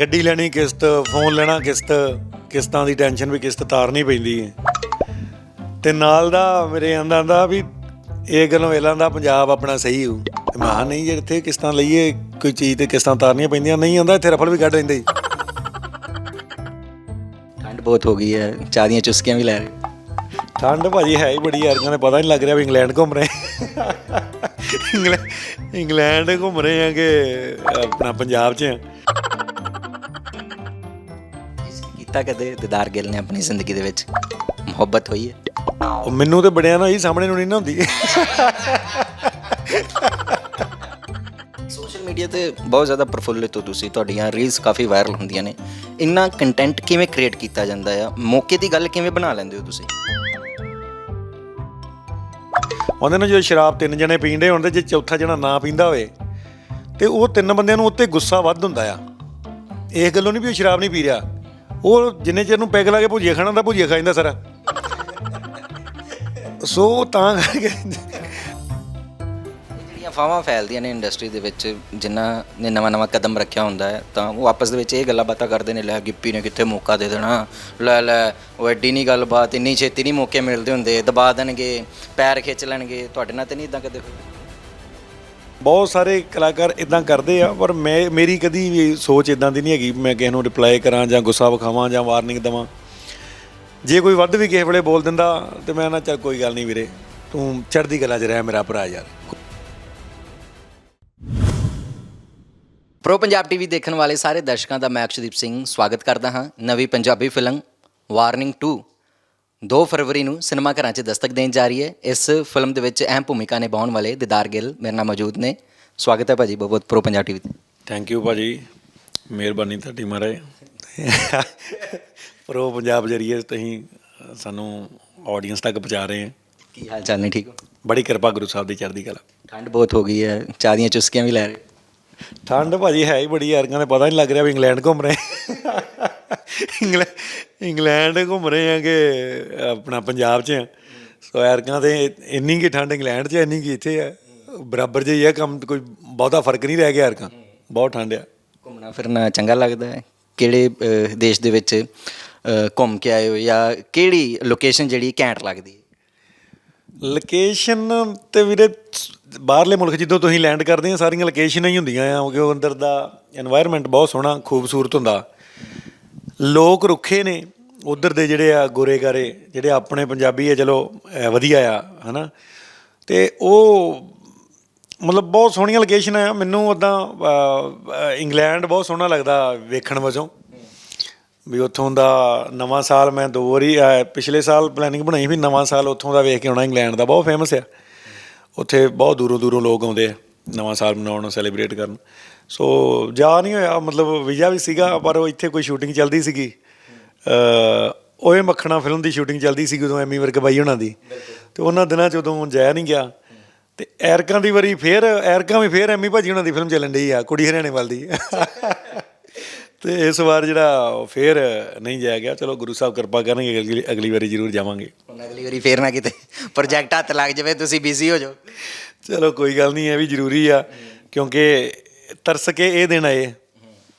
ਗੱਡੀ ਲੈਣੀ ਕਿਸ਼ਤ ਫੋਨ ਲੈਣਾ ਕਿਸ਼ਤ ਕਿਸ਼ਤਾਂ ਦੀ ਟੈਨਸ਼ਨ ਵੀ ਕਿਸ਼ਤ ਤਾਰਨੀ ਪੈਂਦੀ ਹੈ ਤੇ ਨਾਲ ਦਾ ਮੇਰੇ ਆਂਦਾ ਆਂਦਾ ਵੀ ਇਹ ਗੱਲੋਂ ਵੇਲਾਂ ਦਾ ਪੰਜਾਬ ਆਪਣਾ ਸਹੀ ਹੋ ਮੈਂ ਨਹੀਂ ਜੇ ਇੱਥੇ ਕਿਸ਼ਤਾਂ ਲਈਏ ਕੋਈ ਚੀਜ਼ ਤੇ ਕਿਸ਼ਤਾਂ ਤਾਰਨੀਆਂ ਪੈਂਦੀਆਂ ਨਹੀਂ ਆਂਦਾ ਇੱਥੇ ਰਫਲ ਵੀ ਕੱਢ ਲੈਂਦੇ। ਠੰਡ ਬਹੁਤ ਹੋ ਗਈ ਹੈ ਚਾਹ ਦੀਆਂ ਚੁਸਕੀਆਂ ਵੀ ਲੈ ਰਹੇ। ਠੰਡ ਭਾਜੀ ਹੈ ਹੀ ਬੜੀ ਯਾਰੀਆਂ ਨੇ ਪਤਾ ਨਹੀਂ ਲੱਗ ਰਿਹਾ ਵੀ ਇੰਗਲੈਂਡ ਘੁੰਮ ਰਹੇ। ਇੰਗਲੈਂਡ ਇੰਗਲੈਂਡ ਘੁੰਮ ਰਹੇ ਆ ਕਿ ਆਪਣਾ ਪੰਜਾਬ 'ਚ। ਆ ਕੀਤਾ ਕਦੇ ਦਿਦਾਰ ਗਿੱਲ ਨੇ ਆਪਣੀ ਜ਼ਿੰਦਗੀ ਦੇ ਵਿੱਚ ਮੁਹੱਬਤ ਹੋਈ ਹੈ? ਉਹ ਮੈਨੂੰ ਤੇ ਬੜਿਆਂ ਨਾਲ ਹੀ ਸਾਹਮਣੇ ਨੂੰ ਨਹੀਂ ਨਾ ਹੁੰਦੀ। ਸੋਸ਼ਲ ਮੀਡੀਆ ਤੇ ਬਹੁਤ ਜ਼ਿਆਦਾ ਪ੍ਰਫੁੱਲਿਤ ਹੋ ਤੁਸੀਂ ਤੁਹਾਡੀਆਂ ਰੀਲਸ ਕਾਫੀ ਵਾਇਰਲ ਹੁੰਦੀਆਂ ਨੇ। ਇੰਨਾ ਕੰਟੈਂਟ ਕਿਵੇਂ ਕ੍ਰੀਏਟ ਕੀਤਾ ਜਾਂਦਾ ਆ? ਮੌਕੇ ਦੀ ਗੱਲ ਕਿਵੇਂ ਬਣਾ ਲੈਂਦੇ ਹੋ ਤੁਸੀਂ? ਉਹਦੇ ਨਾਲ ਜਦੋਂ ਸ਼ਰਾਬ ਤਿੰਨ ਜਣੇ ਪੀਂਦੇ ਹੋਣ ਤੇ ਜੇ ਚੌਥਾ ਜਣਾ ਨਾ ਪੀਂਦਾ ਹੋਵੇ ਤੇ ਉਹ ਤਿੰਨ ਬੰਦਿਆਂ ਨੂੰ ਉੱਤੇ ਗੁੱਸਾ ਵੱਧ ਹੁੰਦਾ ਆ। ਇਸ ਗੱਲੋਂ ਨਹੀਂ ਵੀ ਉਹ ਸ਼ਰਾਬ ਨਹੀਂ ਪੀ ਰਿਹਾ। ਉਹ ਜਿੰਨੇ ਚਿਰ ਨੂੰ ਪੈਗ ਲਾ ਕੇ ਭੁਜੀਆ ਖਾਣਾ ਦਾ ਭੁਜੀਆ ਖਾ ਜਾਂਦਾ ਸਾਰਾ। ਸੋ ਤਾਂ ਕਰਕੇ ਜਿਹੜੀਆਂ ਫਾਵਾਂ ਫੈਲਦੀਆਂ ਨੇ ਇੰਡਸਟਰੀ ਦੇ ਵਿੱਚ, ਜਿਨ੍ਹਾਂ ਨੇ ਨਵਾਂ ਨਵਾਂ ਕਦਮ ਰੱਖਿਆ ਹੁੰਦਾ ਹੈ, ਤਾਂ ਉਹ ਆਪਸ ਦੇ ਵਿੱਚ ਇਹ ਗੱਲਾਂ ਬਾਤਾਂ ਕਰਦੇ ਨੇ, ਲੈ ਗਿੱਪੀ ਨੇ ਕਿੱਥੇ ਮੌਕਾ ਦੇ ਦੇਣਾ, ਲੈ ਲੈ, ਉਹ ਐਡੀ ਨਹੀਂ ਗੱਲਬਾਤ, ਇੰਨੀ ਛੇਤੀ ਨਹੀਂ ਮੌਕੇ ਮਿਲਦੇ ਹੁੰਦੇ, ਦਬਾ ਦੇਣਗੇ, ਪੈਰ ਖਿੱਚ ਲੈਣਗੇ, ਤੁਹਾਡੇ ਨਾਲ ਤੇ ਨਹੀਂ ਇਦਾਂ ਕਦੇ ਹੋਇਆ? ਬਹੁਤ ਸਾਰੇ ਕਲਾਕਾਰ ਇਦਾਂ ਕਰਦੇ ਆ, ਪਰ ਮੈਂ, ਮੇਰੀ ਕਦੀ ਵੀ ਸੋਚ ਇਦਾਂ ਦੀ ਨਹੀਂ ਹੈਗੀ ਮੈਂ ਕਿਸੇ ਨੂੰ ਰਿਪਲਾਈ ਕਰਾਂ ਜਾਂ ਗੁੱਸਾ ਵਿਖਾਵਾਂ ਜਾਂ ਵਾਰਨਿੰਗ ਦਵਾਂ। ਜੇ ਕੋਈ ਵੱਧ ਵੀ ਕਿਸੇ ਵੇਲੇ ਬੋਲ ਦਿੰਦਾ, ਤੇ ਮੈਂ ਨਾ ਚੱਲ ਕੋਈ ਗੱਲ ਨਹੀਂ ਵੀਰੇ, ਤੂੰ ਚੜ੍ਹਦੀ ਕਲਾ 'ਚ ਰਹਿ ਮੇਰਾ ਭਰਾ ਯਾਰ। ਪ੍ਰੋ ਪੰਜਾਬ ਟੀਵੀ ਦੇਖਣ ਵਾਲੇ ਸਾਰੇ ਦਰਸ਼ਕਾਂ ਦਾ ਮੈਂ ਅਕਸ਼ਦੀਪ ਸਿੰਘ, ਸਵਾਗਤ ਕਰਦਾ ਹਾਂ ਨਵੀਂ ਪੰਜਾਬੀ ਫਿਲਮ ਵਾਰਨਿੰਗ 2 2 ਫਰਵਰੀ ਨੂੰ ਸਿਨੇਮਾ ਘਰਾਂ 'ਚ ਦਸਤਕ ਦੇਣ ਜਾ ਰਹੀ ਹੈ। ਇਸ ਫਿਲਮ ਦੇ ਵਿੱਚ ਅਹਿਮ ਭੂਮਿਕਾ ਨਿਭਾਉਣ ਵਾਲੇ ਦਿਦਾਰ ਗਿੱਲ ਮੇਰੇ ਨਾਲ ਮੌਜੂਦ ਨੇ। ਸਵਾਗਤ ਹੈ ਭਾਜੀ ਬਹੁਤ ਪ੍ਰੋ ਪੰਜਾਬ ਟੀਵੀ ਤੇ ਥੈਂਕ ਯੂ ਭਾਜੀ। ਮਿਹਰਬਾਨੀ ਤੁਹਾਡੀ ਮਹਾਰਾਜ ਪ੍ਰੋ ਪੰਜਾਬ ਜਰੀਏ ਤੁਸੀਂ ਸਾਨੂੰ ਆਡੀਅנס ਤੱਕ ਪਹੁੰਚਾ ਰਹੇ ਹੋ। ਕੀ ਹਾਲ ਚਾਲ ਨੇ ਠੀਕ ਹੋ? ਬੜੀ ਕਿਰਪਾ ਗੁਰੂ ਸਾਹਿਬ ਦੀ ਚੜ੍ਹਦੀ ਕਲਾ। ਠੰਡ ਬਹੁਤ ਹੋ ਗਈ ਹੈ ਚਾਹ ਦੀਆਂ ਚੁਸਕੀਆਂ ਵੀ ਲੈ ਰਹੇ। ਠੰਡ ਭਾਜੀ ਹੈ ਹੀ ਬੜੀ ਯਾਰੀਆਂ ਨੇ ਪਤਾ ਨਹੀਂ ਲੱਗ ਰਿਹਾ ਵੀ ਇੰਗਲੈਂਡ ਘੁੰਮ ਰਹੇ। ਇੰਗਲੈਂਡ ਘੁੰਮ ਰਹੇ ਆ ਕਿ ਆਪਣਾ ਪੰਜਾਬ 'ਚ ਆ। ਸੋ ਐਰਕਾਂ ਤੇ ਇੰਨੀ ਕੀ ਠੰਡ ਇੰਗਲੈਂਡ 'ਚ ਇੰਨੀ ਕੀ ਇੱਥੇ ਆ। ਬਰਾਬਰ ਜਿਹੀ ਹੈ ਕੰਮ ਕੋਈ ਬਹੁਤਾ ਫ਼ਰਕ ਨਹੀਂ ਰਹਿ ਗਿਆ ਐਰਕਾਂ। ਬਹੁਤ ਠੰਡ ਆ। ਘੁੰਮਣਾ ਫਿਰਨਾ ਚੰਗਾ ਲੱਗਦਾ ਹੈ। ਕਿਹੜੇ ਦੇਸ਼ ਦੇ ਵਿੱਚ ਘੁੰਮ ਕੇ ਆਏ ਹੋ ਜਾਂ ਕਿਹੜੀ ਲੋਕੇਸ਼ਨ ਜਿਹੜੀ ਘੈਂਟ ਲੱਗਦੀ ਹੈ? ਲੋਕੇਸ਼ਨ ਤੇ ਵੀਰੇ ਬਾਹਰਲੇ ਮੁਲਕ ਜਿੱਦੋਂ ਤੁਸੀਂ ਲੈਂਡ ਕਰਦੇ ਆ ਸਾਰੀਆਂ ਲੋਕੇਸ਼ਨਾਂ ਹੀ ਹੁੰਦੀਆਂ ਆ ਕਿਉਂਕਿ ਅੰਦਰ ਦਾ এনवायरमेंट ਬਹੁਤ ਸੋਹਣਾ ਖੂਬਸੂਰਤ ਹੁੰਦਾ। ਲੋਕ ਰੁੱਖੇ ਨੇ, ਉਧਰ ਦੇ ਜਿਹੜੇ ਆ ਗੋਰੇ ਗਾਰੇ ਜਿਹੜੇ ਆਪਣੇ ਪੰਜਾਬੀ ਆ, ਚਲੋ ਵਧੀਆ ਆ, ਹਨਾ? ਤੇ ਉਹ ਮਤਲਬ ਬਹੁਤ ਸੋਹਣੀਆਂ ਲੋਕੇਸ਼ਨ ਆ। ਮੈਨੂੰ ਉਦਾਂ ਇੰਗਲੈਂਡ ਬਹੁਤ ਸੋਹਣਾ ਲੱਗਦਾ ਵੇਖਣ ਵਜੋਂ। ਵੀ ਉੱਥੋਂ ਦਾ ਨਵਾਂ ਸਾਲ ਮੈਂ ਦੋ ਵਾਰੀ ਪਿਛਲੇ ਸਾਲ ਪਲੈਨਿੰਗ ਬਣਾਈ ਵੀ ਨਵਾਂ ਸਾਲ ਉੱਥੋਂ ਦਾ ਵੇਖ ਕੇ ਆਉਣਾ, ਇੰਗਲੈਂਡ ਦਾ ਬਹੁਤ ਫੇਮਸ ਆ। ਉੱਥੇ ਬਹੁਤ ਦੂਰੋਂ ਦੂਰੋਂ ਲੋਕ ਆਉਂਦੇ ਆ, ਨਵਾਂ ਸਾਲ ਮਨਾਉਣ ਸੈਲੀਬ੍ਰੇਟ ਕਰਨ। ਸੋ ਜਾ ਨਹੀਂ ਹੋਇਆ ਮਤਲਬ ਵੀਜ਼ਾ ਵੀ ਸੀਗਾ ਪਰ ਉਹ ਇੱਥੇ ਕੋਈ ਸ਼ੂਟਿੰਗ ਚੱਲਦੀ ਸੀਗੀ। ਅ ਓਏ ਮੱਖਣਾ ਫਿਲਮ ਦੀ ਸ਼ੂਟਿੰਗ ਚੱਲਦੀ ਸੀ ਉਦੋਂ ਐਮੀ ਵਰਕ ਬਾਈ ਉਹਨਾਂ ਦੀ। ਤੇ ਉਹਨਾਂ ਦਿਨਾਂ ਚ ਉਦੋਂ ਜਾਇਆ ਨਹੀਂ ਗਿਆ। ਤੇ ਐਰਕਾਂ ਦੀ ਵਾਰੀ ਫੇਰ ਐਰਕਾਂ ਵੀ ਫੇਰ ਐਮੀ ਭਾਜੀ ਉਹਨਾਂ ਦੀ ਫਿਲਮ ਚੱਲਣ ਡਈ ਆ ਕੁੜੀ ਹਰਿਆਣੇ ਵੱਲ ਦੀ। ਤੇ ਇਸ ਵਾਰ ਜਿਹੜਾ ਉਹ ਫੇਰ ਨਹੀਂ ਜਾਇਆ ਗਿਆ ਚਲੋ ਗੁਰੂ ਸਾਹਿਬ ਕਿਰਪਾ ਕਰਨਗੇ ਅਗਲੀ ਅਗਲੀ ਵਾਰੀ ਜ਼ਰੂਰ ਜਾਵਾਂਗੇ। ਅਗਲੀ ਵਾਰੀ ਫੇਰ ਨਾ ਕਿਤੇ ਪ੍ਰੋਜੈਕਟ ਹੱਥ ਲੱਗ ਜਾਵੇ ਤੁਸੀਂ ਬਿਜ਼ੀ ਹੋ ਜਾਓ। ਚਲੋ ਕੋਈ ਗੱਲ ਨਹੀਂ ਇਹ ਵੀ ਜ਼ਰੂਰੀ ਆ ਕਿਉਂਕਿ ਤਰਸ ਕੇ ਇਹ ਦਿਨ ਆਏ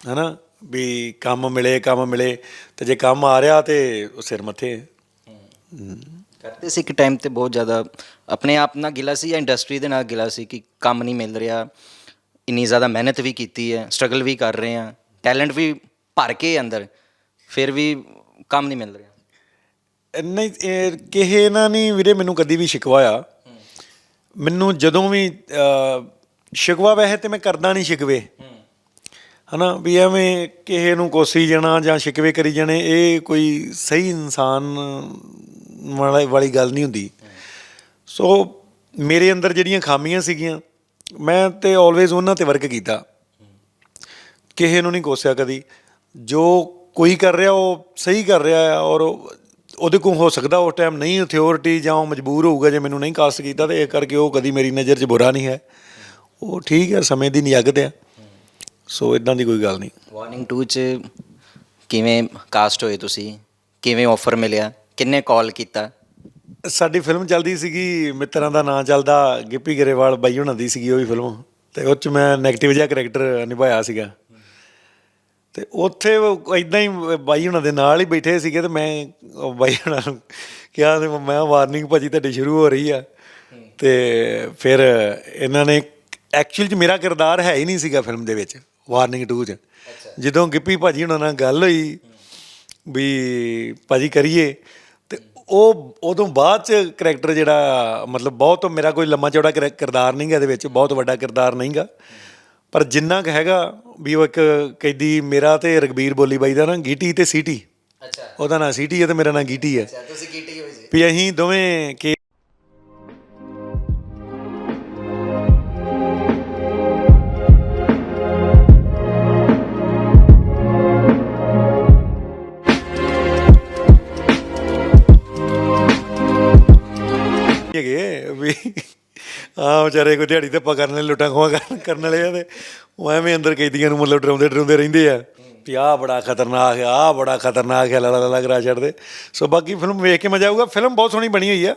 ਹਨਾ? ਵੀ ਕੰਮ ਮਿਲੇ ਕੰਮ ਮਿਲੇ ਤੇ ਜੇ ਕੰਮ ਆ ਰਿਹਾ ਤੇ ਉਹ ਸਿਰ ਮੱਥੇ। ਕਰਦੇ ਸੀ ਇੱਕ ਟਾਈਮ ਤੇ ਬਹੁਤ ਜ਼ਿਆਦਾ ਆਪਣੇ ਆਪ ਨਾਲ ਗਿਲਾ ਸੀ ਜਾਂ ਇੰਡਸਟਰੀ ਦੇ ਨਾਲ ਗਿਲਾ ਸੀ ਕਿ ਕੰਮ ਨਹੀਂ ਮਿਲ ਰਿਹਾ ਇੰਨੀ ਜ਼ਿਆਦਾ ਮਿਹਨਤ ਵੀ ਕੀਤੀ ਹੈ ਸਟਰਗਲ ਵੀ ਕਰ ਰਹੇ ਆ ਟੈਲੈਂਟ ਵੀ ਭਰ ਕੇ ਅੰਦਰ ਫਿਰ ਵੀ ਕੰਮ ਨਹੀਂ ਮਿਲ ਰਿਹਾ। ਨਹੀਂ ਇਹ ਕਿਸੇ ਨਾਲ ਨਹੀਂ ਵੀਰੇ ਮੈਨੂੰ ਕਦੀ ਵੀ ਸ਼ਿਕਵਾ ਆ ਮੈਨੂੰ ਜਦੋਂ ਵੀ ਸ਼ਿਕਵਾ ਵੈਸੇ ਤੇ ਮੈਂ ਕਰਦਾ ਨਹੀਂ ਸ਼ਿਕਵੇ। ਹਨਾ, ਵੀ ਐਵੇਂ ਕਿਸੇ ਨੂੰ ਕੋਸੀ ਜਾਣਾ ਜਾਂ ਸ਼ਿਕਵੇ ਕਰੀ ਜਾਣੇ, ਇਹ ਕੋਈ ਸਹੀ ਇਨਸਾਨ ਵਾਲੀ ਵਾਲੀ ਗੱਲ ਨਹੀਂ ਹੁੰਦੀ। ਸੋ ਮੇਰੇ ਅੰਦਰ ਜਿਹੜੀਆਂ ਖਾਮੀਆਂ ਸੀਗੀਆਂ, ਮੈਂ ਤੇ ਆਲਵੇਜ਼ ਉਹਨਾਂ ਤੇ ਵਰਕ ਕੀਤਾ। ਕਿਸੇ ਨੂੰ ਨਹੀਂ ਕੋਸਿਆ ਕਦੀ। ਜੋ ਕੋਈ ਕਰ ਰਿਹਾ, ਉਹ ਸਹੀ ਕਰ ਰਿਹਾ ਆ ਔਰ ਉਹ- ਉਹਦੇ ਕੋਲ ਹੋ ਸਕਦਾ ਉਸ ਟਾਈਮ ਨਹੀਂ ਅਥਾਰਟੀ ਜਾਂ ਉਹ ਮਜਬੂਰ ਹੋਊਗਾ ਜੇ ਮੈਨੂੰ ਨਹੀਂ ਕਾਸਟ ਕੀਤਾ ਤੇ ਇਹ ਕਰਕੇ ਉਹ ਕਦੀ ਮੇਰੀ ਨਜ਼ਰ 'ਚ ਬੁਰਾ ਨਹੀਂ ਹੈ। ਉਹ ਠੀਕ ਹੈ ਸਮੇਂ ਦੀ ਨਿਯਗਤ ਆ। ਸੋ ਇਦਾਂ ਦੀ ਕੋਈ ਗੱਲ ਨਹੀਂ। ਵਾਰਨਿੰਗ 2 ਚ ਕਿਵੇਂ ਕਾਸਟ ਹੋਏ ਤੁਸੀਂ? ਕਿਵੇਂ ਆਫਰ ਮਿਲਿਆ? ਕਿੰਨੇ ਕਾਲ ਕੀਤਾ? ਸਾਡੀ ਫਿਲਮ ਚੱਲਦੀ ਸੀਗੀ ਮਿੱਤਰਾਂ ਦਾ ਨਾਂ ਚੱਲਦਾ ਗਿੱਪੀ ਗਰੇਵਾਲ ਬਾਈ ਉਹਨਾਂ ਦੀ ਸੀਗੀ ਉਹ ਵੀ ਫਿਲਮ ਤੇ ਉਹ ਚ ਮੈਂ 네ਗੇਟਿਵ ਜਿਹਾ ਕਰੈਕਟਰ ਨਿਭਾਇਆ ਸੀਗਾ। ਤੇ ਉੱਥੇ ਇਦਾਂ ਹੀ ਬਾਈ ਹੁਣਾਂ ਦੇ ਨਾਲ ਹੀ ਬੈਠੇ ਸੀਗੇ ਤੇ ਮੈਂ ਬਾਈ ਹੁਣਾਂ ਨੂੰ ਕਿਹਾ ਤੇ ਮੈਂ ਵਾਰਨਿੰਗ ਭਾਜੀ ਤੁਹਾਡੀ ਸ਼ੁਰੂ ਹੋ ਰਹੀ ਆ। ਤੇ ਫਿਰ ਇਹਨਾਂ ਨੇ ਐਕਚੁਅਲ ਚ ਮੇਰਾ ਕਿਰਦਾਰ ਹੈ ਹੀ ਨਹੀਂ ਸੀਗਾ ਫਿਲਮ ਦੇ ਵਿੱਚ ਵਾਰਨਿੰਗ 2 ਚ। ਜਦੋਂ ਗਿੱਪੀ ਭਾਜੀ ਹੁਣਾਂ ਨਾਲ ਗੱਲ ਹੋਈ ਵੀ ਭਾਜੀ ਕਰੀਏ ਤੇ ਉਹ ਉਦੋਂ ਬਾਅਦ ਚ ਕਰੈਕਟਰ ਜਿਹੜਾ ਮਤਲਬ ਬਹੁਤ ਮੇਰਾ ਕੋਈ ਲੰਮਾ ਚੌੜਾ ਕਿਰ- ਕਿਰਦਾਰ ਨਹੀਂਗਾ ਇਹਦੇ ਵਿੱਚ ਬਹੁਤ ਵੱਡਾ ਕਿਰਦਾਰ ਨਹੀਂਗਾ ਪਰ ਜਿੰਨਾ ਕੁ ਹੈਗਾ ਵੀ ਉਹ ਇੱਕ ਕੈਦੀ ਮੇਰਾ ਤੇ ਰਗਬੀਰ ਬੋਲੀ ਬਾਈ ਦਾ ਨਾ ਗੀਟੀ ਤੇ ਸੀਟੀ। ਅੱਛਾ। ਉਹਦਾ ਨਾਂ ਸੀਟੀ ਹੈ ਤੇ ਮੇਰਾ ਨਾਂ ਗੀਟੀ ਹੈ। ਤੁਸੀਂ ਕੀਟੀ ਹੋਈ ਸੀ? ਵੀ ਅਸੀਂ ਦੋਵੇਂ ਆ ਵਿਚਾਰੇ ਕੋਈ ਦਿਹਾੜੀ ਤੇ ਕਰਨ ਵਾਲੇ ਲੁੱਟਾਂ ਖੋਹਾਂ ਕਰਨ ਕਰਨ ਵਾਲੇ ਆ ਤੇ ਉਹ ਐਵੇਂ ਅੰਦਰ ਕੈਦੀਆਂ ਨੂੰ ਮਤਲਬ ਡਰਾਉਂਦੇ ਡਰਾਉਂਦੇ ਰਹਿੰਦੇ ਆ ਵੀ ਆਹ ਬੜਾ ਖਤਰਨਾਕ ਆ ਆਹ ਬੜਾ ਖਤਰਨਾਕ ਹੈ ਲਾ ਲਾ ਕਰਾ ਛੱਡਦੇ। ਸੋ ਬਾਕੀ ਫਿਲਮ ਵੇਖ ਕੇ ਮਜ਼ਾ ਆਊਗਾ ਫਿਲਮ ਬਹੁਤ ਸੋਹਣੀ ਬਣੀ ਹੋਈ ਆ।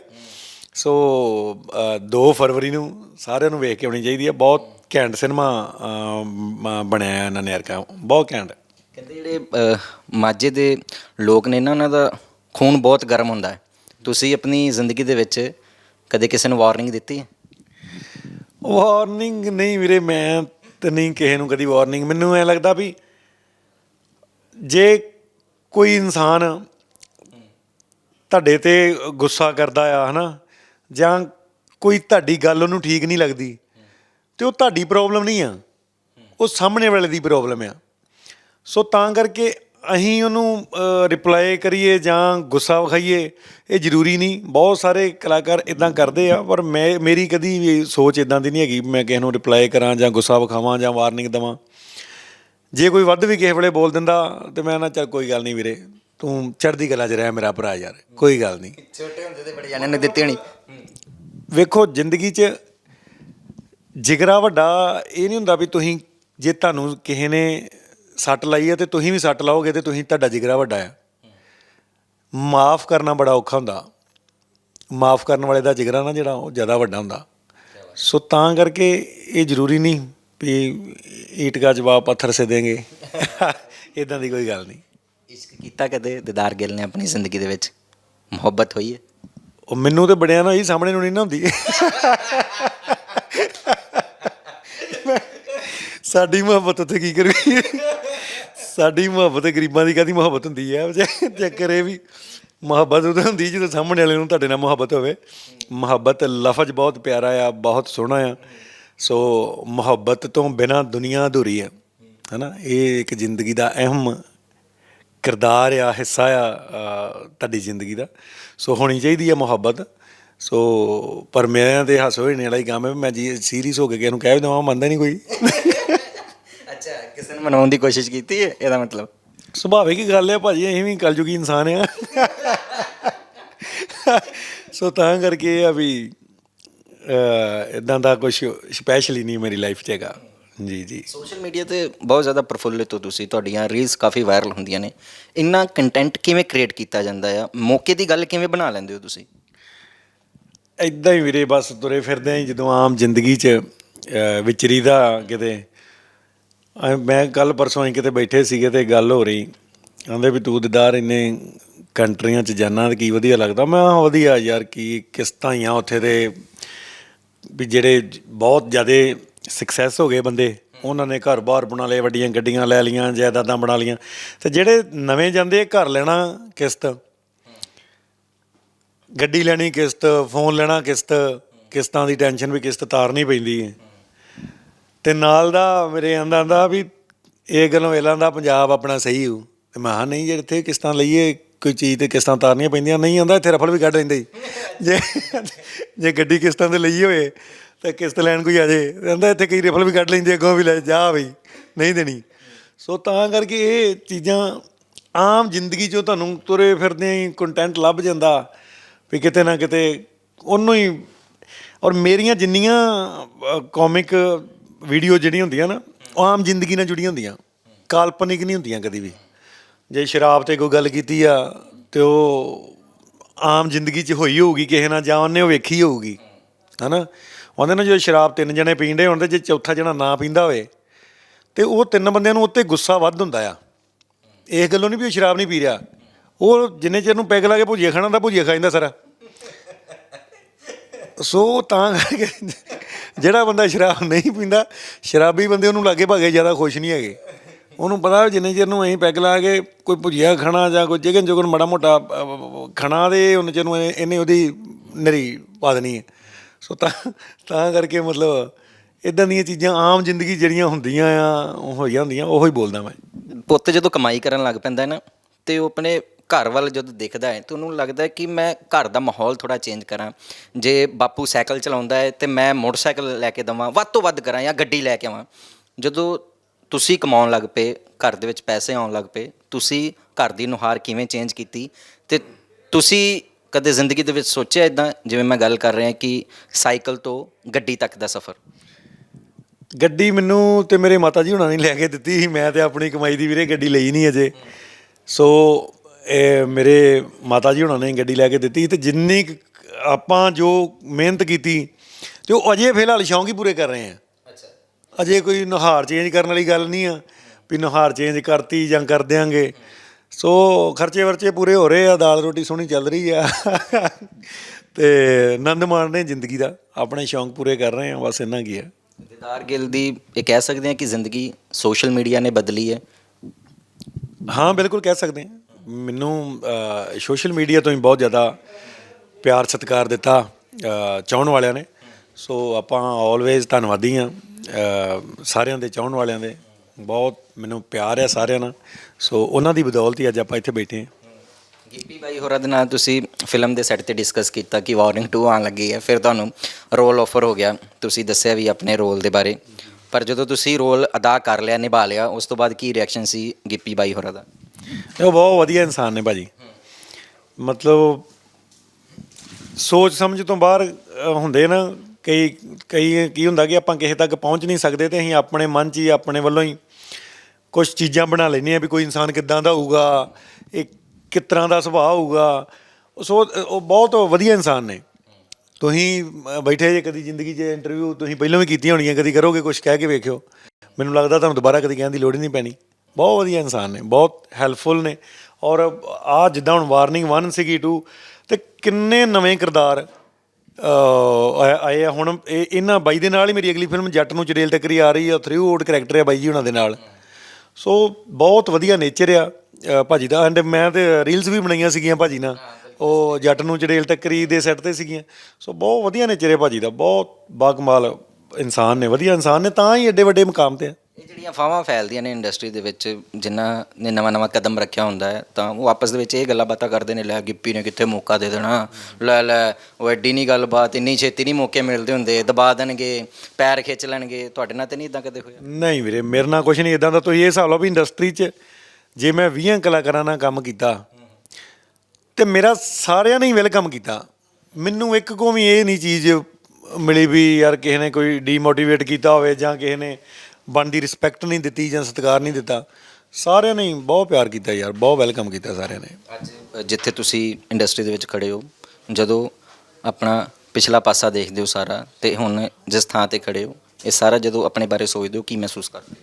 ਸੋ ਅ, 2 ਫਰਵਰੀ ਨੂੰ ਸਾਰਿਆਂ ਨੂੰ ਵੇਖ ਕੇ ਆਉਣੀ ਚਾਹੀਦੀ ਆ। ਬਹੁਤ ਘੈਂਟ ਸਿਨੇਮਾ ਬਣਾਇਆ ਇਹਨਾਂ ਨੇ ਯਾਰ ਬਹੁਤ ਘੈਂਟ। ਕਹਿੰਦੇ ਜਿਹੜੇ ਮਾਝੇ ਦੇ ਲੋਕ ਨੇ ਨਾ ਉਹਨਾਂ ਦਾ ਖੂਨ ਬਹੁਤ ਗਰਮ ਹੁੰਦਾ ਹੈ। ਤੁਸੀਂ ਆਪਣੀ ਜ਼ਿੰਦਗੀ ਦੇ ਵਿੱਚ ਕਦੇ ਕਿਸੇ ਨੂੰ ਵਾਰਨਿੰਗ ਦਿੱਤੀ ਹੈ? ਵਾਰਨਿੰਗ ਨਹੀਂ ਵੀਰੇ, ਮੈਂ ਤੇ ਨਹੀਂ ਕਿਸੇ ਨੂੰ ਕਦੀ ਵਾਰਨਿੰਗ ਮੈਨੂੰ ਐ ਲੱਗਦਾ ਵੀ ਜੇ ਕੋਈ ਇਨਸਾਨ ਤੁਹਾਡੇ ਤੇ ਗੁੱਸਾ ਕਰਦਾ ਆ, ਹਨਾ, ਜਾਂ ਕੋਈ ਤੁਹਾਡੀ ਗੱਲ ਉਹਨੂੰ ਠੀਕ ਨਹੀਂ ਲੱਗਦੀ, ਤੇ ਉਹ ਤੁਹਾਡੀ ਪ੍ਰੋਬਲਮ ਨਹੀਂ ਆ। ਉਹ ਸਾਹਮਣੇ ਵਾਲੇ ਦੀ ਪ੍ਰੋਬਲਮ ਆ। ਸੋ ਤਾਂ ਕਰਕੇ ਅਸੀਂ ਉਹਨੂੰ ਰਿਪਲਾਈ ਕਰੀਏ ਜਾਂ ਗੁੱਸਾ ਵਿਖਾਈਏ ਇਹ ਜ਼ਰੂਰੀ ਨਹੀਂ। ਬਹੁਤ ਸਾਰੇ ਕਲਾਕਾਰ ਇਦਾਂ ਕਰਦੇ ਆ ਪਰ ਮੈਂ ਮੇਰੀ ਕਦੀ ਵੀ ਸੋਚ ਇਦਾਂ ਦੀ ਨਹੀਂ ਹੈਗੀ ਮੈਂ ਕਿਸੇ ਨੂੰ ਰਿਪਲਾਈ ਕਰਾਂ ਜਾਂ ਗੁੱਸਾ ਵਿਖਾਵਾਂ ਜਾਂ ਵਾਰਨਿੰਗ ਦਵਾਂ। ਜੇ ਕੋਈ ਵੱਧ ਵੀ ਕਿਸੇ ਵੇਲੇ ਬੋਲ ਦਿੰਦਾ ਤੇ ਮੈਂ ਨਾ ਚੱਲ ਕੋਈ ਗੱਲ ਨਹੀਂ ਵੀਰੇ ਤੂੰ ਚੜ੍ਹਦੀ ਕਲਾ 'ਚ ਰਹਿ ਮੇਰਾ ਭਰਾ ਯਾਰ ਕੋਈ ਗੱਲ ਨਹੀਂ। ਛੋਟੇ ਹੁੰਦੇ ਤੇ ਬੜੇ ਜਾਣੇ ਨੇ ਦਿੱਤੀ ਹੋਣੀ। ਵੇਖੋ ਜ਼ਿੰਦਗੀ 'ਚ ਜਿਗਰਾ ਵੱਡਾ ਇਹ ਨਹੀਂ ਹੁੰਦਾ ਵੀ ਤੁਸੀਂ ਜੇ ਤੁਹਾਨੂੰ ਕਿਸੇ ਨੇ ਸੱਟ ਲਾਈ ਹੈ ਤੇ ਤੁਸੀਂ ਵੀ ਸੱਟ ਲਾਓਗੇ ਤੇ ਤੁਸੀਂ ਤੁਹਾਡਾ ਜਿਗਰਾ ਵੱਡਾ ਆ ਮਾਫ ਕਰਨਾ ਬੜਾ ਔਖਾ ਹੁੰਦਾ। ਮਾਫ ਕਰਨ ਵਾਲੇ ਦਾ ਜਿਗਰਾ ਨਾ ਜਿਹੜਾ ਉਹ ਜ਼ਿਆਦਾ ਵੱਡਾ ਹੁੰਦਾ। ਸੋ ਤਾਂ ਕਰਕੇ ਇਹ ਜ਼ਰੂਰੀ ਨਹੀਂ ਵੀ ਈਟ ਦਾ ਜਵਾਬ ਪੱਥਰ ਸੇ ਦੇਂਗੇ ਇਦਾਂ ਦੀ ਕੋਈ ਗੱਲ ਨਹੀਂ। ਇਸ਼ਕ ਕੀਤਾ ਕਦੇ? ਦਿਦਾਰ ਗਿੱਲ ਨੇ ਆਪਣੀ ਜ਼ਿੰਦਗੀ ਦੇ ਵਿੱਚ ਮੁਹੱਬਤ ਹੋਈ ਹੈ? ਉਹ ਮੈਨੂੰ ਤੇ ਬੜਿਆ ਨਾ ਹੀ ਸਾਹਮਣੇ ਨੂੰ ਨਹੀਂ ਨਾ ਹੁੰਦੀ। ਸਾਡੀ ਮੁਹੱਬਤ ਉੱਥੇ ਕੀ ਕਰੂਗੀ ਸਾਡੀ ਮੁਹੱਬਤ ਗਰੀਬਾਂ ਦੀ ਕਾਦੀ ਮੁਹੱਬਤ ਹੁੰਦੀ ਹੈ ਚੱਕਰ ਇਹ ਵੀ ਮੁਹੱਬਤ ਉਦੋਂ ਹੁੰਦੀ ਜਦੋਂ ਸਾਹਮਣੇ ਵਾਲੇ ਨੂੰ ਤੁਹਾਡੇ ਨਾਲ ਮੁਹੱਬਤ ਹੋਵੇ। ਮੁਹੱਬਤ ਲਫ਼ਜ਼ ਬਹੁਤ ਪਿਆਰਾ ਆ, ਬਹੁਤ ਸੋਹਣਾ ਆ। ਸੋ ਮੁਹੱਬਤ ਤੋਂ ਬਿਨਾ ਦੁਨੀਆ ਅਧੂਰੀ ਹੈ ਹੈਨਾ? ਇਹ ਇੱਕ ਜ਼ਿੰਦਗੀ ਦਾ ਅਹਿਮ ਕਿਰਦਾਰ ਆ, ਹਿੱਸਾ ਆ ਤੁਹਾਡੀ ਜ਼ਿੰਦਗੀ ਦਾ। ਸੋ ਹੋਣੀ ਚਾਹੀਦੀ ਹੈ ਮੁਹੱਬਤ। ਸੋ ਪਰ ਮੈਂ ਤੇ ਹੱਸ ਹੋਏ ਨੇ ਵਾਲਾ ਹੀ ਕੰਮ ਹੈ ਵੀ ਮੈਂ ਜੀ ਸੀਰੀਅਸ ਹੋ ਕੇ ਕਿਸੇ ਨੂੰ ਕਹਿ ਵੀ ਦਵਾਂ ਮੰਨਦਾ ਨਹੀਂ ਕੋਈ। ਮਨਾਉਣ ਦੀ ਕੋਸ਼ਿਸ਼ ਕੀਤੀ ਹੈ ਇਹਦਾ ਮਤਲਬ। ਸੁਭਾਵਿਕ ਹੀ ਗੱਲ ਹੈ ਭਾਜੀ ਅਸੀਂ ਵੀ ਕਲਯੁਗੀ ਇਨਸਾਨ ਆ ਸੋ ਤਾਂ ਕਰਕੇ ਇਹ ਆ ਵੀ ਇਦਾਂ ਦਾ ਕੁਝ ਸਪੈਸ਼ਲੀ ਨਹੀਂ ਮੇਰੀ ਲਾਈਫ 'ਚ ਹੈਗਾ। ਜੀ ਜੀ। ਸੋਸ਼ਲ ਮੀਡੀਆ ਤੇ ਬਹੁਤ ਜ਼ਿਆਦਾ ਪ੍ਰਫੁੱਲਿਤ ਹੋ ਤੁਸੀਂ ਤੁਹਾਡੀਆਂ ਰੀਲਸ ਕਾਫੀ ਵਾਇਰਲ ਹੁੰਦੀਆਂ ਨੇ। ਇੰਨਾ ਕੰਟੈਂਟ ਕਿਵੇਂ ਕ੍ਰੀਏਟ ਕੀਤਾ ਜਾਂਦਾ ਆ? ਮੌਕੇ ਦੀ ਗੱਲ ਕਿਵੇਂ ਬਣਾ ਲੈਂਦੇ ਹੋ ਤੁਸੀਂ? ਇਦਾਂ ਹੀ ਵੀਰੇ ਬਸ ਤੁਰੇ ਫਿਰਦੇ ਆਂ ਜਦੋਂ ਆਮ ਜ਼ਿੰਦਗੀ 'ਚ ਵਿਚਰੀਦਾ ਕਿਤੇ ਮੈਂ ਕੱਲ ਪਰਸੋਂ ਅਸੀਂ ਕਿਤੇ ਬੈਠੇ ਸੀਗੇ ਤੇ ਗੱਲ ਹੋ ਰਹੀ। ਕਹਿੰਦੇ ਵੀ ਤੂੰ ਦਿਦਾਰ ਇੰਨੇ ਕੰਟਰੀਆਂ 'ਚ ਜਾਣਾ ਤੇ ਕੀ ਵਧੀਆ ਲੱਗਦਾ? ਮੈਂ ਕਿਹਾ, ਵਧੀਆ ਯਾਰ, ਕੀ ਕਿਸ਼ਤਾਂ ਹੀ ਆ ਉੱਥੇ ਦੇ। ਵੀ ਜਿਹੜੇ ਬਹੁਤ ਜ਼ਿਆਦਾ ਸਕਸੈਸ ਹੋ ਗਏ ਬੰਦੇ, ਉਹਨਾਂ ਨੇ ਘਰ-ਬਾਰ ਬਣਾ ਲਏ, ਵੱਡੀਆਂ ਗੱਡੀਆਂ ਲੈ ਲਈਆਂ, ਜਾਇਦਾਦਾਂ ਬਣਾ ਲਈਆਂ। ਤੇ ਜਿਹੜੇ ਨਵੇਂ ਜਾਂਦੇ ਘਰ ਲੈਣਾ ਕਿਸ਼ਤ। ਗੱਡੀ ਲੈਣੀ ਕਿਸ਼ਤ, ਫੋਨ ਲੈਣਾ ਕਿਸ਼ਤ। ਕਿਸ਼ਤਾਂ ਦੀ ਟੈਨਸ਼ਨ ਵੀ ਕਿਸ਼ਤ ਤਾਰਨੀ ਪੈਂਦੀ ਹੈ। ਤੇ ਨਾਲ ਦਾ ਮੇਰੇ ਆਂਦਾ ਆਂਦਾ ਵੀ ਇਹ ਗੱਲੋਂ ਵੇਲਾਂ ਦਾ ਪੰਜਾਬ ਆਪਣਾ ਸਹੀ ਹੋ। ਤੇ ਮੈਂ ਕਿਹਾ, ਨਹੀਂ ਜੇ ਇੱਥੇ ਕਿਸ਼ਤਾਂ ਲਈਏ ਕੋਈ ਚੀਜ਼ ਤੇ ਕਿਸ਼ਤਾਂ ਤਾਰਨੀਆਂ ਪੈਂਦੀਆਂ, ਨਹੀਂ ਆਂਦਾ ਇੱਥੇ ਰਫਲ ਵੀ ਕੱਢ ਲੈਂਦੇ ਜੇ ਜੇ ਗੱਡੀ ਕਿਸ਼ਤਾਂ ਤੇ ਲਈ ਹੋਏ, ਤਾਂ ਕਿਸ਼ਤ ਲੈਣ ਕੋਈ ਆ ਜੇ। ਕਹਿੰਦਾ ਇੱਥੇ ਕਈ ਰਫਲ ਵੀ ਕੱਢ ਲੈਂਦੇ, ਅੱਗੋਂ ਵੀ ਲੈ ਜਾ ਬਈ, ਨਹੀਂ ਦੇਣੀ। ਸੋ ਤਾਂ ਕਰਕੇ ਇਹ ਚੀਜ਼ਾਂ ਆਮ ਜ਼ਿੰਦਗੀ 'ਚੋਂ ਤੁਹਾਨੂੰ ਤੁਰੇ ਫਿਰਦੇ ਹੀ ਕੰਟੈਂਟ ਲੱਭ ਜਾਂਦਾ, ਵੀ ਕਿਤੇ ਨਾ ਕਿਤੇ ਉਹਨੂੰ ਹੀ ਔਰ ਮੇਰੀਆਂ ਜਿੰਨੀਆਂ ਕਾਮਿਕ ਵੀਡੀਓ ਜਿਹੜੀਆਂ ਹੁੰਦੀਆਂ ਨਾ, ਉਹ ਆਮ ਜ਼ਿੰਦਗੀ ਨਾਲ ਜੁੜੀਆਂ ਹੁੰਦੀਆਂ। ਕਾਲਪਨਿਕ ਨਹੀਂ ਹੁੰਦੀਆਂ ਕਦੀ ਵੀ। ਜੇ ਸ਼ਰਾਬ ਤੇ ਕੋਈ ਗੱਲ ਕੀਤੀ ਆ, ਤੇ ਉਹ ਆਮ ਜ਼ਿੰਦਗੀ 'ਚ ਹੋਈ ਹੋਊਗੀ ਕਿਸੇ ਨਾਲ, ਜਾਂ ਉਹਨੇ ਉਹ ਵੇਖੀ ਹੋਊਗੀ। ਹਨਾ? ਉਹਦੇ ਨਾਲ ਜਦੋਂ ਸ਼ਰਾਬ ਤਿੰਨ ਜਣੇ ਪੀਂਦੇ ਹੋਣ ਤੇ ਜੇ ਚੌਥਾ ਜਣਾ ਨਾ ਪੀਂਦਾ ਹੋਵੇ, ਤੇ ਉਹ ਤਿੰਨ ਬੰਦਿਆਂ ਨੂੰ ਉੱਤੇ ਗੁੱਸਾ ਵੱਧ ਹੁੰਦਾ ਆ। ਇਸ ਗੱਲੋਂ ਨਹੀਂ ਵੀ ਉਹ ਸ਼ਰਾਬ ਨਹੀਂ ਪੀ ਰਿਹਾ। ਉਹ ਜਿੰਨੇ ਚਿਰ ਨੂੰ ਪੈਗ ਲਾ ਕੇ ਭੁਜੀਆ ਖਾਣਾ ਦਾ ਭੁਜੀਆ ਖਾ ਜਾਂਦਾ ਸਾਰਾ। ਸੋ ਤਾਂ ਕਰਕੇ ਜਿਹੜਾ ਬੰਦਾ ਸ਼ਰਾਬ ਨਹੀਂ ਪੀਂਦਾ ਸ਼ਰਾਬੀ ਬੰਦੇ ਉਹਨੂੰ ਲਾਗੇ ਭਾਗੇ ਜ਼ਿਆਦਾ ਖੁਸ਼ ਨਹੀਂ ਹੈਗੇ। ਉਹਨੂੰ ਪਤਾ ਜਿੰਨੇ ਚਿਰ ਨੂੰ ਅਸੀਂ ਪੈਗ ਲਾ ਕੇ ਕੋਈ ਭੁਜੀਆ ਖਾਣਾ ਜਾਂ ਕੋਈ ਜਗਨ ਜੋਗਨ ਮਾੜਾ ਮੋਟਾ ਅਹ, ਖਾਣਾ ਦੇ ਉਹਨੇ ਚਿਰ ਨੂੰ ਇਹਨੇ ਉਹਦੀ ਨਰੀ ਪਾ ਦੇਣੀ ਹੈ। ਸੋ ਤਾਂ ਤਾਂ ਕਰਕੇ ਮਤਲਬ ਇਦਾਂ ਦੀਆਂ ਚੀਜ਼ਾਂ ਆਮ ਜ਼ਿੰਦਗੀ ਜਿਹੜੀਆਂ ਹੁੰਦੀਆਂ ਆ ਹੋਈਆਂ ਹੁੰਦੀਆਂ ਉਹੋ ਹੀ ਬੋਲਦਾ ਮੈਂ। ਪੁੱਤ ਜਦੋਂ ਕਮਾਈ ਕਰਨ ਲੱਗ ਪੈਂਦਾ ਨਾ ਤੇ ਉਹ ਆਪਣੇ ਘਰ ਵੱਲ ਜਦੋਂ ਦੇਖਦਾ ਹੈ ਤਾਂ ਉਹਨੂੰ ਲੱਗਦਾ ਹੈ ਕਿ ਮੈਂ ਘਰ ਦਾ ਮਾਹੌਲ ਥੋੜਾ ਚੇਂਜ ਕਰਾਂ। ਜੇ ਬਾਪੂ ਸਾਈਕਲ ਚਲਾਉਂਦਾ ਹੈ ਤੇ ਮੈਂ ਮੋਟਰਸਾਈਕਲ ਲੈ ਕੇ ਦਵਾਂ, ਵੱਧ ਤੋਂ ਵੱਧ ਕਰਾਂ ਜਾਂ ਗੱਡੀ ਲੈ ਕੇ ਆਵਾਂ। ਜਦੋਂ ਤੁਸੀਂ ਕਮਾਉਣ ਲੱਗ ਪਏ, ਘਰ ਦੇ ਵਿੱਚ ਪੈਸੇ ਆਉਣ ਲੱਗ ਪਏ, ਤੁਸੀਂ ਘਰ ਦੀ ਨੁਹਾਰ ਕਿਵੇਂ ਚੇਂਜ ਕੀਤੀ? ਤੇ ਤੁਸੀਂ ਕਦੇ ਜ਼ਿੰਦਗੀ ਦੇ ਵਿੱਚ ਸੋਚਿਆ ਇਦਾਂ ਜਿਵੇਂ ਮੈਂ ਗੱਲ ਕਰ ਰਿਹਾ ਕਿ ਸਾਈਕਲ ਤੋਂ ਗੱਡੀ ਤੱਕ ਦਾ ਸਫ਼ਰ। ਗੱਡੀ ਮੈਨੂੰ ਤੇ ਮੇਰੇ ਮਾਤਾ ਜੀ ਹੁਣਾਂ ਨੇ ਲੈ ਕੇ ਦਿੱਤੀ ਸੀ। ਮੈਂ ਤੇ ਆਪਣੀ ਕਮਾਈ ਦੀ ਵੀਰੇ ਗੱਡੀ ਲਈ ਨਹੀਂ ਅਜੇ। ਸੋ ਇਹ ਮੇਰੇ ਮਾਤਾ ਜੀ ਹੁਣਾਂ ਨੇ ਗੱਡੀ ਲੈ ਕੇ ਦਿੱਤੀ ਤੇ ਜਿੰਨੀ ਕੁ ਆਪਾਂ ਜੋ ਮਿਹਨਤ ਕੀਤੀ ਤੇ ਉਹ ਅਜੇ ਫਿਲਹਾਲ ਸ਼ੌਂਕ ਹੀ ਪੂਰੇ ਕਰ ਰਹੇ ਆ। ਅੱਛਾ। ਅਜੇ ਕੋਈ ਨੁਹਾਰ ਚੇਂਜ ਕਰਨ ਵਾਲੀ ਗੱਲ ਨਹੀਂ ਆ ਵੀ ਨੁਹਾਰ ਚੇਂਜ ਕਰਤੀ ਜਾਂ ਕਰ ਦਿਆਂਗੇ। ਸੋ ਖਰਚੇ ਵਰਚੇ ਪੂਰੇ ਹੋ ਰਹੇ ਆ ਦਾਲ ਰੋਟੀ ਸੋਹਣੀ ਚੱਲ ਰਹੀ ਆ। ਤੇ ਆਨੰਦ ਮਾਣ ਰਹੇ ਜ਼ਿੰਦਗੀ ਦਾ ਆਪਣੇ ਸ਼ੌਂਕ ਪੂਰੇ ਕਰ ਰਹੇ ਆ ਬਸ ਇੰਨਾ ਕੀ ਆ। ਦਿਦਾਰ ਗਿੱਲ ਦੀ ਇਹ ਕਹਿ ਸਕਦੇ ਹਾਂ ਕਿ ਜ਼ਿੰਦਗੀ ਸੋਸ਼ਲ ਮੀਡੀਆ ਨੇ ਬਦਲੀ ਹੈ। ਹਾਂ ਬਿਲਕੁਲ ਕਹਿ ਸਕਦੇ ਹਾਂ ਮੈਨੂੰ ਸੋਸ਼ਲ ਮੀਡੀਆ ਤੋਂ ਹੀ ਬਹੁਤ ਜ਼ਿਆਦਾ ਪਿਆਰ ਸਤਿਕਾਰ ਦਿੱਤਾ ਅ, ਚਾਹਣ ਵਾਲਿਆਂ ਨੇ। ਸੋ ਆਪਾਂ ਆਲਵੇਜ਼ ਧੰਨਵਾਦੀ ਹਾਂ ਸਾਰਿਆਂ ਦੇ ਚਾਹਣ ਵਾਲਿਆਂ ਦੇ। ਬਹੁਤ ਮੈਨੂੰ ਪਿਆਰ ਹੈ ਸਾਰਿਆਂ ਨਾਲ। ਸੋ ਉਹਨਾਂ ਦੀ ਬਦੌਲਤ ਹੀ ਅੱਜ ਆਪਾਂ ਇੱਥੇ ਬੈਠੇ ਹਾਂ। ਗਿੱਪੀ ਬਾਈ ਹੋਰਾਂ ਦੇ ਨਾਲ ਤੁਸੀਂ ਫਿਲਮ ਦੇ ਸੈੱਟ ਤੇ ਡਿਸਕਸ ਕੀਤਾ ਕਿ ਵਾਰਨਿੰਗ 2 ਆਉਣ ਲੱਗੀ ਹੈ। ਫਿਰ ਤੁਹਾਨੂੰ ਰੋਲ ਆਫਰ ਹੋ ਗਿਆ। ਤੁਸੀਂ ਦੱਸਿਆ ਵੀ ਆਪਣੇ ਰੋਲ ਦੇ ਬਾਰੇ। ਪਰ ਜਦੋਂ ਤੁਸੀਂ ਰੋਲ ਅਦਾ ਕਰ ਲਿਆ ਨਿਭਾ ਲਿਆ ਉਸ ਤੋਂ ਬਾਅਦ ਕੀ ਰਿਐਕਸ਼ਨ ਸੀ ਗਿੱਪੀ ਬਾਈ ਹੋਰਾਂ ਦਾ? ਉਹ ਬਹੁਤ ਵਧੀਆ ਇਨਸਾਨ ਨੇ ਭਾਜੀ। ਮਤਲਬ ਸੋਚ ਸਮਝ ਤੋਂ ਬਾਹਰ ਅ, ਹੁੰਦੇ ਨਾ ਕਈ ਕਈ ਕੀ ਹੁੰਦਾ ਕਿ ਆਪਾਂ ਕਿਸੇ ਤੱਕ ਪਹੁੰਚ ਨਹੀਂ ਸਕਦੇ ਤੇ ਅਸੀਂ ਆਪਣੇ ਮਨ 'ਚ ਹੀ ਆਪਣੇ ਵੱਲੋਂ ਹੀ ਕੁਝ ਚੀਜ਼ਾਂ ਬਣਾ ਲੈਂਦੇ ਆ ਵੀ ਕੋਈ ਇਨਸਾਨ ਕਿੱਦਾਂ ਦਾ ਹੋਊਗਾ ਇਹ ਕਿਸ ਤਰ੍ਹਾਂ ਦਾ ਸੁਭਾਅ ਹੋਊਗਾ। ਉਹ ਸੋ ਉਹ ਬਹੁਤ ਵਧੀਆ ਇਨਸਾਨ ਨੇ। ਤੁਸੀਂ ਅ, ਬੈਠੇ ਜੇ ਕਦੀ ਜ਼ਿੰਦਗੀ 'ਚ ਇੰਟਰਵਿਊ ਤੁਸੀਂ ਪਹਿਲਾਂ ਵੀ ਕੀਤੀਆਂ ਹੋਣੀਆਂ ਕਦੀ ਕਰੋਗੇ ਕੁਝ ਕਹਿ ਕੇ ਵੇਖਿਓ। ਮੈਨੂੰ ਲੱਗਦਾ ਤੁਹਾਨੂੰ ਦੁਬਾਰਾ ਕਦੀ ਕਹਿਣ ਦੀ ਲੋੜ ਹੀ ਨਹੀਂ ਪੈਣੀ। ਬਹੁਤ ਵਧੀਆ ਇਨਸਾਨ ਨੇ ਬਹੁਤ ਹੈਲਪਫੁਲ ਨੇ। ਔਰ ਆ ਜਿੱਦਾਂ ਹੁਣ ਵਾਰਨਿੰਗ 1 ਸੀਗੀ 2 ਤੇ ਕਿੰਨੇ ਨਵੇਂ ਕਿਰਦਾਰ ਆਏ- ਆ ਹੁਣ ਇਹ ਇਹਨਾਂ ਬਾਈ ਦੇ ਨਾਲ ਹੀ ਮੇਰੀ ਅਗਲੀ ਫਿਲਮ ਜੱਟ ਨੂੰ ਚੜੇਲ ਟੱਕਰੀ ਆ ਰਹੀ ਆ ਥਰੂ ਆਊਟ ਕਰੈਕਟਰ ਆ ਬਾਈ ਜੀ ਉਹਨਾਂ ਦੇ ਨਾਲ। ਸੋ ਬਹੁਤ ਵਧੀਆ ਨੇਚਰ ਆ ਅ, ਭਾਜੀ ਦਾ। ਐਂਡ ਮੈਂ ਤੇ ਰੀਲਸ ਵੀ ਬਣਾਈਆਂ ਸੀਗੀਆਂ ਭਾਜੀ ਨਾਲ। ਉਹ ਜੱਟ ਨੂੰ ਚੜੇਲ ਟੱਕਰੀ ਦੇ ਸੈੱਟ ਤੇ ਸੀਗੀਆਂ। ਸੋ ਬਹੁਤ ਵਧੀਆ ਨੇਚਰ ਹੈ ਭਾਜੀ ਦਾ ਬਹੁਤ ਬਾਗਮਾਲ ਇਨਸਾਨ ਨੇ ਵਧੀਆ ਇਨਸਾਨ ਨੇ ਤਾਂ ਹੀ ਐਡੇ ਵੱਡੇ ਮੁਕਾਮ ਤੇ ਆ। ਇਹ ਜਿਹੜੀਆਂ ਫਾਵਾਂ ਫੈਲਦੀਆਂ ਨੇ ਇੰਡਸਟਰੀ ਦੇ ਵਿੱਚ ਜਿਨ੍ਹਾਂ ਨੇ ਨਵਾਂ ਨਵਾਂ ਕਦਮ ਰੱਖਿਆ ਹੁੰਦਾ ਹੈ, ਤਾਂ ਉਹ ਆਪਸ ਦੇ ਵਿੱਚ ਇਹ ਗੱਲਾਂ ਬਾਤਾਂ ਕਰਦੇ ਨੇ, ਲੈ ਗਿੱਪੀ ਨੇ ਕਿੱਥੇ ਮੌਕਾ ਦੇ ਦੇਣਾ, ਲੈ ਲੈ, ਉਹ ਐਡੀ ਨਹੀਂ ਗੱਲਬਾਤ, ਇੰਨੀ ਛੇਤੀ ਨਹੀਂ ਮੌਕੇ ਮਿਲਦੇ ਹੁੰਦੇ, ਦਬਾ ਦੇਣਗੇ, ਪੈਰ ਖਿੱਚ ਲੈਣਗੇ, ਤੁਹਾਡੇ ਨਾਲ ਤੇ ਨਹੀਂ ਇਦਾਂ ਕਦੇ ਹੋਇਆ? ਨਹੀਂ ਵੀਰੇ, ਮੇਰੇ ਨਾਲ ਕੁਝ ਨਹੀਂ ਇਦਾਂ ਦਾ ਤੁਸੀਂ ਇਹ ਹਿਸਾਬ ਲਓ ਵੀ ਇੰਡਸਟਰੀ 'ਚ ਜੇ ਮੈਂ 20 ਕਲਾਕਾਰਾਂ ਨਾਲ ਕੰਮ ਕੀਤਾ, ਤੇ ਮੇਰਾ ਸਾਰਿਆਂ ਨੇ ਹੀ ਵੈਲਕਮ ਕੀਤਾ। ਮੈਨੂੰ ਇੱਕ ਕੋ ਵੀ ਇਹ ਨਹੀਂ ਚੀਜ਼ ਮਿਲੀ ਵੀ ਯਾਰ ਕਿਸੇ ਨੇ ਕੋਈ ਡੀਮੋਟੀਵੇਟ ਕੀਤਾ ਹੋਵੇ ਜਾਂ ਕਿਸੇ ਨੇ ਬਣਦੀ ਰਿਸਪੈਕਟ ਨਹੀਂ ਦਿੱਤੀ ਜਾਂ ਸਤਿਕਾਰ ਨਹੀਂ ਦਿੱਤਾ ਸਾਰਿਆਂ ਨੇ ਹੀ ਬਹੁਤ ਪਿਆਰ ਕੀਤਾ ਯਾਰ ਬਹੁਤ ਵੈਲਕਮ ਕੀਤਾ ਸਾਰਿਆਂ ਨੇ। ਅੱਜ ਜਿੱਥੇ ਤੁਸੀਂ ਇੰਡਸਟਰੀ ਦੇ ਵਿੱਚ ਖੜੇ ਹੋ ਜਦੋਂ ਆਪਣਾ ਪਿਛਲਾ ਪਾਸਾ ਦੇਖਦੇ ਹੋ ਸਾਰਾ ਤੇ ਹੁਣ ਜਿਸ ਥਾਂ ਤੇ ਖੜੇ ਹੋ ਇਹ ਸਾਰਾ ਜਦੋਂ ਆਪਣੇ ਬਾਰੇ ਸੋਚਦੇ ਹੋ ਕੀ ਮਹਿਸੂਸ ਕਰਦੇ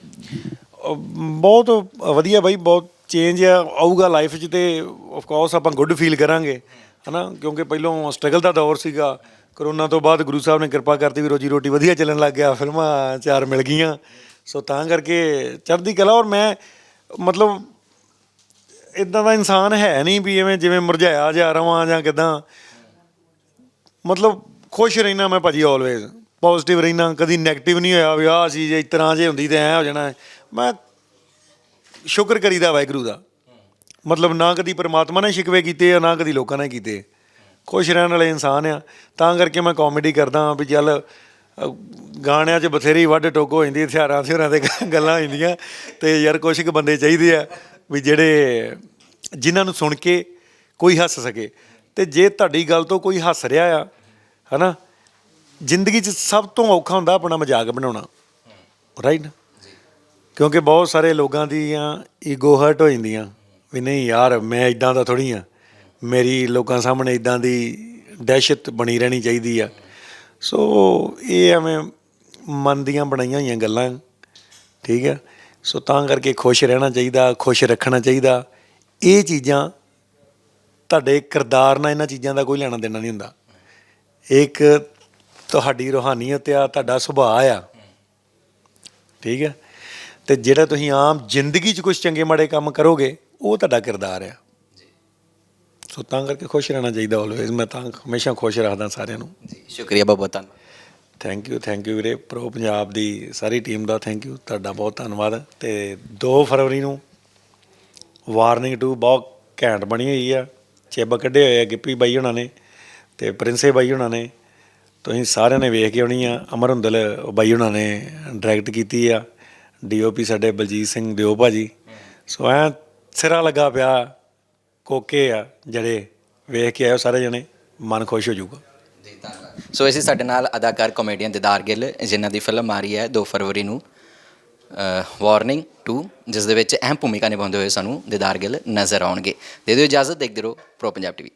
ਹੋ? ਬਹੁਤ ਵਧੀਆ ਬਾਈ ਬਹੁਤ ਚੇਂਜ ਆਊਗਾ ਲਾਈਫ 'ਚ ਤੇ ਆਫ ਕੋਰਸ ਆਪਾਂ ਗੁੱਡ ਫੀਲ ਕਰਾਂਗੇ ਹਨਾ? ਕਿਉਂਕਿ ਪਹਿਲੋਂ ਸਟਰਗਲ ਦਾ ਦੌਰ ਸੀਗਾ ਕਰੋਨਾ ਤੋਂ ਬਾਅਦ ਗੁਰੂ ਸਾਹਿਬ ਨੇ ਕਿਰਪਾ ਕਰਤੀ ਵੀ ਰੋਜੀ ਰੋਟੀ ਵਧੀਆ ਚੱਲਣ ਲੱਗ ਗਿਆ ਫਿਲਮਾਂ ਚਾਰ ਮਿਲ ਗਈਆਂ। ਸੋ ਤਾਂ ਕਰਕੇ ਚੜ੍ਹਦੀ ਕਲਾ ਔਰ ਮੈਂ ਮਤਲਬ ਇਦਾਂ ਦਾ ਇਨਸਾਨ ਹੈ ਨਹੀਂ ਵੀ ਐਵੇਂ ਜਿਵੇਂ ਮੁਰਝਾਇਆ ਜਾ ਰਵਾਂ ਜਾਂ ਕਿਦਾਂ। ਮਤਲਬ ਖੁਸ਼ ਰਹਿਣਾ ਮੈਂ ਭਾਜੀ ਆਲਵੇਜ਼ ਪੋਜ਼ਿਟਿਵ ਰਹਿਣਾ, ਕਦੀ 네ਗੇਟਿਵ ਨਹੀਂ ਹੋਇਆ ਵੀ ਆਹ ਚੀਜ਼ ਇਸ ਤਰ੍ਹਾਂ ਜੇ ਹੁੰਦੀ ਤੇ ਐ ਹੋ ਜਾਣਾ। ਮੈਂ ਸ਼ੁਕਰ ਕਰੀਦਾ ਵਾਹਿਗੁਰੂ ਦਾ। ਮਤਲਬ ਨਾ ਕਦੀ ਪਰਮਾਤਮਾ ਨੇ ਸ਼ਿਕਵੇ ਕੀਤੇ ਆ, ਨਾ ਕਦੀ ਲੋਕਾਂ ਨੇ ਕੀਤੇ। ਖੁਸ਼ ਰਹਿਣ ਵਾਲੇ ਇਨਸਾਨ ਆ। ਤਾਂ ਕਰਕੇ ਮੈਂ ਕਾਮੇਡੀ ਕਰਦਾ ਹਾਂ ਵੀ ਚੱਲ ਗਾਣਿਆਂ 'ਚ ਬਥੇਰੀ ਵੱਢ ਟੋਕ ਹੋ ਜਾਂਦੀ, ਹਥਿਆਰਾਂ ਹਥਿਆਰਾਂ ਤੇ ਗੱਲਾਂ ਹੋ ਜਾਂਦੀਆਂ ਤੇ ਯਾਰ ਕੁਛ ਕੁ ਬੰਦੇ ਚਾਹੀਦੇ ਆ ਵੀ ਜਿਹੜੇ ਜਿਨ੍ਹਾਂ ਨੂੰ ਸੁਣ ਕੇ ਕੋਈ ਹੱਸ ਸਕੇ ਤੇ ਜੇ ਤੁਹਾਡੀ ਗੱਲ ਤੋਂ ਕੋਈ ਹੱਸ ਰਿਹਾ ਆ, ਹਨਾ, ਜ਼ਿੰਦਗੀ 'ਚ ਸਭ ਤੋਂ ਔਖਾ ਹੁੰਦਾ ਆਪਣਾ ਮਜ਼ਾਕ ਬਣਾਉਣਾ ਰਾਈਟ ਕਿਉਂਕਿ ਬਹੁਤ ਸਾਰੇ ਲੋਕਾਂ ਦੀਆਂ ਈਗੋ ਹਰਟ ਹੋ ਜਾਂਦੀਆਂ ਵੀ ਨਹੀਂ ਯਾਰ ਮੈਂ ਇਦਾਂ ਦਾ ਥੋੜੀ ਆ, ਮੇਰੀ ਲੋਕਾਂ ਸਾਹਮਣੇ ਇਦਾਂ ਦੀ ਦਹਿਸ਼ਤ ਬਣੀ ਰਹਿਣੀ ਚਾਹੀਦੀ ਆ। ਸੋ ਇਹ ਐਵੇਂ ਮਨ ਦੀਆਂ ਬਣਾਈਆਂ ਹੋਈਆਂ ਗੱਲਾਂ, ਠੀਕ ਹੈ? ਸੋ ਤਾਂ ਕਰਕੇ ਖੁਸ਼ ਰਹਿਣਾ ਚਾਹੀਦਾ, ਖੁਸ਼ ਰੱਖਣਾ ਚਾਹੀਦਾ। ਇਹ ਚੀਜ਼ਾਂ ਤੁਹਾਡੇ ਕਿਰਦਾਰ ਨਾਲ ਇਹਨਾਂ ਚੀਜ਼ਾਂ ਦਾ ਕੋਈ ਲੈਣਾ ਦੇਣਾ ਨਹੀਂ ਹੁੰਦਾ। ਇੱਕ ਤੁਹਾਡੀ ਰੋਹਾਨੀਅਤ ਆ, ਤੁਹਾਡਾ ਸੁਭਾਅ ਆ। ਠੀਕ ਹੈ? ਤੇ ਜਿਹੜਾ ਤੁਸੀਂ ਆਮ ਜ਼ਿੰਦਗੀ 'ਚ ਕੁਝ ਚੰਗੇ ਮਾੜੇ ਕੰਮ ਕਰੋਗੇ, ਉਹ ਤੁਹਾਡਾ ਕਿਰਦਾਰ ਆ। ਸੋ ਤਾਂ ਕਰਕੇ ਖੁਸ਼ ਰਹਿਣਾ ਚਾਹੀਦਾ ਆਲਵੇਜ਼ ਮੈਂ ਤਾਂ ਹਮੇਸ਼ਾ ਖੁਸ਼ ਰੱਖਦਾ ਸਾਰਿਆਂ ਨੂੰ। ਜੀ ਸ਼ੁਕਰੀਆ ਬਹੁਤ ਬਹੁਤ ਧੰਨਵਾਦ ਥੈਂਕ ਯੂ ਥੈਂਕ ਯੂ ਵੀਰੇ। ਪ੍ਰੋ ਪੰਜਾਬ ਦੀ ਸਾਰੀ ਟੀਮ ਦਾ ਥੈਂਕ ਯੂ ਤੁਹਾਡਾ ਬਹੁਤ ਧੰਨਵਾਦ। ਤੇ 2 ਫਰਵਰੀ ਨੂੰ ਵਾਰਨਿੰਗ 2 ਬਹੁਤ ਘੈਂਟ ਬਣੀ ਹੋਈ ਆ। ਚਿੱਬ ਕੱਢੇ ਹੋਏ ਆ ਗਿੱਪੀ ਬਾਈ ਹੁਣਾਂ ਨੇ ਤੇ ਪ੍ਰਿੰਸੇ ਬਾਈ ਹੁਣਾਂ ਨੇ। ਤੁਸੀਂ ਸਾਰਿਆਂ ਨੇ ਵੇਖ ਕੇ ਆਉਣੀ ਆ। ਅਮਰ ਹੁੰਦਲ ਬਾਈ ਹੁਣਾਂ ਨੇ ਡਾਇਰੈਕਟ ਕੀਤੀ ਆ। ਡੀਓਪੀ ਸਾਡੇ ਬਲਜੀਤ ਸਿੰਘ ਦਿਓ ਭਾਜੀ। ਸੋ ਐ ਸਿਰਾ ਲੱਗਾ ਪਿਆ। ਕੋਕੇ ਆ ਜਿਹੜੇ ਵੇਖ ਕੇ ਆਇਓ ਸਾਰੇ ਜਣੇ, ਮਨ ਖੁਸ਼ ਹੋ ਜਾਊਗਾ। ਸੋ ਇਸੇ ਸਾਡੇ ਨਾਲ ਅਦਾਕਾਰ ਕਾਮੇਡੀਅਨ ਦਿਦਾਰ ਗਿੱਲ, ਜਿਨ੍ਹਾਂ ਦੀ ਫਿਲਮ ਆ ਰਹੀ ਹੈ 2 ਫਰਵਰੀ ਨੂੰ। ਵਾਰਨਿੰਗ 2 ਜਿਸ ਦੇ ਵਿੱਚ ਅਹਿਮ ਭੂਮਿਕਾ ਨਿਭਾਉਂਦੇ ਹੋਏ ਸਾਨੂੰ ਦਿਦਾਰ ਗਿੱਲ ਨਜ਼ਰ ਆਉਣਗੇ। ਦੇ ਦਿਓ ਇਜਾਜ਼ਤ, ਦੇਖਦੇ ਰਹੋ ਪ੍ਰੋ ਪੰਜਾਬ ਟੀਵੀ